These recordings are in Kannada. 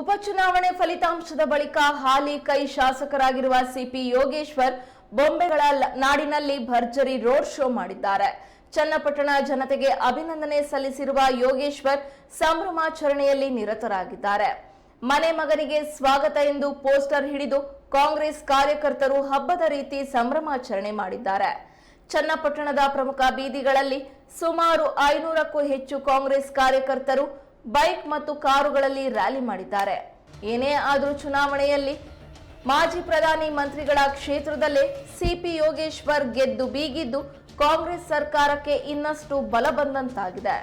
ಉಪಚುನಾವಣೆ ಫಲಿತಾಂಶದ ಬಳಿಕ ಹಾಲಿ ಕೈ ಶಾಸಕರಾಗಿರುವ ಸಿಪಿ ಯೋಗೇಶ್ವರ್ ಬೊಂಬೆಗಳ ನಾಡಿನಲ್ಲಿ ಭರ್ಜರಿ ರೋಡ್ ಶೋ ಮಾಡಿದ್ದಾರೆ. ಚನ್ನಪಟ್ಟಣ ಜನತೆಗೆ ಅಭಿನಂದನೆ ಸಲ್ಲಿಸಿರುವ ಯೋಗೇಶ್ವರ್ ಸಂಭ್ರಮಾಚರಣೆಯಲ್ಲಿ ನಿರತರಾಗಿದ್ದಾರೆ. ಮನೆ ಮಗನಿಗೆ ಸ್ವಾಗತ ಎಂದು ಪೋಸ್ಟರ್ ಹಿಡಿದು ಕಾಂಗ್ರೆಸ್ ಕಾರ್ಯಕರ್ತರು ಹಬ್ಬದ ರೀತಿ ಸಂಭ್ರಮಾಚರಣೆ ಮಾಡಿದ್ದಾರೆ. ಚನ್ನಪಟ್ಟಣದ ಪ್ರಮುಖ ಬೀದಿಗಳಲ್ಲಿ ಸುಮಾರು ಐನೂರಕ್ಕೂ ಹೆಚ್ಚು ಕಾಂಗ್ರೆಸ್ ಕಾರ್ಯಕರ್ತರು ಬೈಕ್ ಮತ್ತು ಕಾರುಗಳಲ್ಲಿ ರ್ಯಾಲಿ ಮಾಡಿದ್ದಾರೆ. ಏನೇ ಆದರೂ ಚುನಾವಣೆಯಲ್ಲಿ ಮಾಜಿ ಪ್ರಧಾನಿ ಮಂತ್ರಿಗಳ ಕ್ಷೇತ್ರದಲ್ಲೇ ಸಿಪಿ ಯೋಗೇಶ್ವರ್ ಗೆದ್ದು ಬೀಗಿದ್ದು ಕಾಂಗ್ರೆಸ್ ಸರ್ಕಾರಕ್ಕೆ ಇನ್ನಷ್ಟು ಬಲ ಬಂದಂತಾಗಿದೆ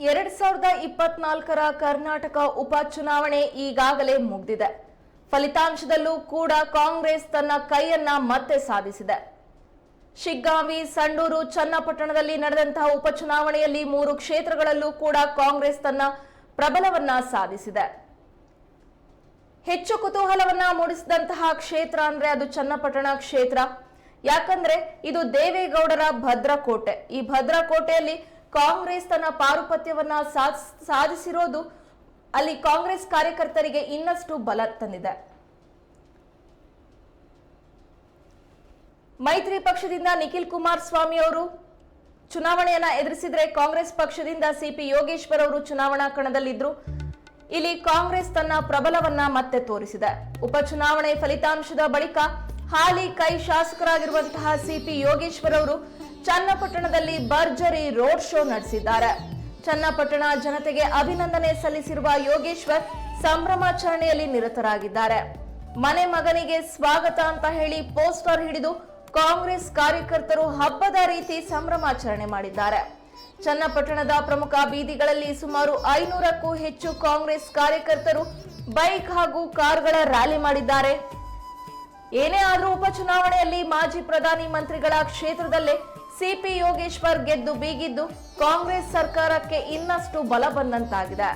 ಎರಡ್ ಸಾವಿರದ ಇಪ್ಪತ್ನಾಲ್ಕರ ಕರ್ನಾಟಕ ಉಪಚುನಾವಣೆ ಈಗಾಗಲೇ ಮುಗಿದಿದೆ. ಫಲಿತಾಂಶದಲ್ಲೂ ಕೂಡ ಕಾಂಗ್ರೆಸ್ ತನ್ನ ಕೈಯನ್ನ ಮತ್ತೆ ಸಾಧಿಸಿದೆ. ಶಿಗ್ಗಾಂವಿ, ಸಂಡೂರು, ಚನ್ನಪಟ್ಟಣದಲ್ಲಿ ನಡೆದಂತಹ ಉಪಚುನಾವಣೆಯಲ್ಲಿ ಮೂರು ಕ್ಷೇತ್ರಗಳಲ್ಲೂ ಕೂಡ ಕಾಂಗ್ರೆಸ್ ತನ್ನ ಪ್ರಬಲವನ್ನ ಸಾಧಿಸಿದೆ. ಹೆಚ್ಚು ಕುತೂಹಲವನ್ನ ಮೂಡಿಸಿದಂತಹ ಕ್ಷೇತ್ರ ಅಂದ್ರೆ ಅದು ಚನ್ನಪಟ್ಟಣ ಕ್ಷೇತ್ರ. ಯಾಕಂದ್ರೆ ಇದು ದೇವೇಗೌಡರ ಭದ್ರಕೋಟೆ. ಈ ಭದ್ರಕೋಟೆಯಲ್ಲಿ ಕಾಂಗ್ರೆಸ್ ತನ್ನ ಪಾರುಪತ್ಯವನ್ನ ಸಾಧಿಸ್- ಸಾಧಿಸಿರೋದು ಅಲ್ಲಿ ಕಾಂಗ್ರೆಸ್ ಕಾರ್ಯಕರ್ತರಿಗೆ ಇನ್ನಷ್ಟು ಬಲ ತಂದಿದೆ. ಮೈತ್ರಿ ಪಕ್ಷದಿಂದ ನಿಖಿಲ್ ಕುಮಾರಸ್ವಾಮಿ ಅವರು ಚುನಾವಣೆಯನ್ನ ಎದುರಿಸಿದ್ರೆ ಕಾಂಗ್ರೆಸ್ ಪಕ್ಷದಿಂದ ಸಿಪಿ ಯೋಗೇಶ್ವರ್ ಅವರು ಚುನಾವಣಾ ಕಣದಲ್ಲಿದ್ರು. ಇಲ್ಲಿ ಕಾಂಗ್ರೆಸ್ ತನ್ನ ಪ್ರಬಲವನ್ನ ಮತ್ತೆ ತೋರಿಸಿದೆ. ಉಪಚುನಾವಣೆ ಫಲಿತಾಂಶದ ಬಳಿಕ ಹಾಲಿ ಕೈ ಶಾಸಕರಾಗಿರುವಂತಹ ಸಿಪಿ ಯೋಗೇಶ್ವರ್ ಅವರು ಚನ್ನಪಟ್ಟಣದಲ್ಲಿ ಭರ್ಜರಿ ರೋಡ್ ಶೋ ನಡೆಸಿದ್ದಾರೆ. ಚನ್ನಪಟ್ಟಣ ಜನತೆಗೆ ಅಭಿನಂದನೆ ಸಲ್ಲಿಸಿರುವ ಯೋಗೇಶ್ವರ್ ಸಂಭ್ರಮಾಚರಣೆಯಲ್ಲಿ ನಿರತರಾಗಿದ್ದಾರೆ. ಮನೆ ಮಗನಿಗೆ ಸ್ವಾಗತ ಅಂತ ಹೇಳಿ ಪೋಸ್ಟರ್ ಹಿಡಿದು ಕಾಂಗ್ರೆಸ್ ಕಾರ್ಯಕರ್ತರು ಹಬ್ಬದ ರೀತಿ ಸಂಭ್ರಮಾಚರಣೆ ಮಾಡಿದ್ದಾರೆ. ಚನ್ನಪಟ್ಟಣದ ಪ್ರಮುಖ ಬೀದಿಗಳಲ್ಲಿ ಸುಮಾರು ಐನೂರಕ್ಕೂ ಹೆಚ್ಚು ಕಾಂಗ್ರೆಸ್ ಕಾರ್ಯಕರ್ತರು ಬೈಕ್ ಹಾಗೂ ಕಾರ್ಗಳ ರ್ಯಾಲಿ ಮಾಡಿದ್ದಾರೆ. ಏನೇ ಆದರೂ ಉಪಚುನಾವಣೆಯಲ್ಲಿ ಮಾಜಿ ಪ್ರಧಾನಿ ಮಂತ್ರಿಗಳ ಕ್ಷೇತ್ರದಲ್ಲೇ ಸಿಪಿ ಯೋಗೇಶ್ವರ್ ಗೆದ್ದು ಬೀಗಿದ್ದು ಕಾಂಗ್ರೆಸ್ ಸರ್ಕಾರಕ್ಕೆ ಇನ್ನಷ್ಟು ಬಲ ಬಂದಂತಾಗಿದೆ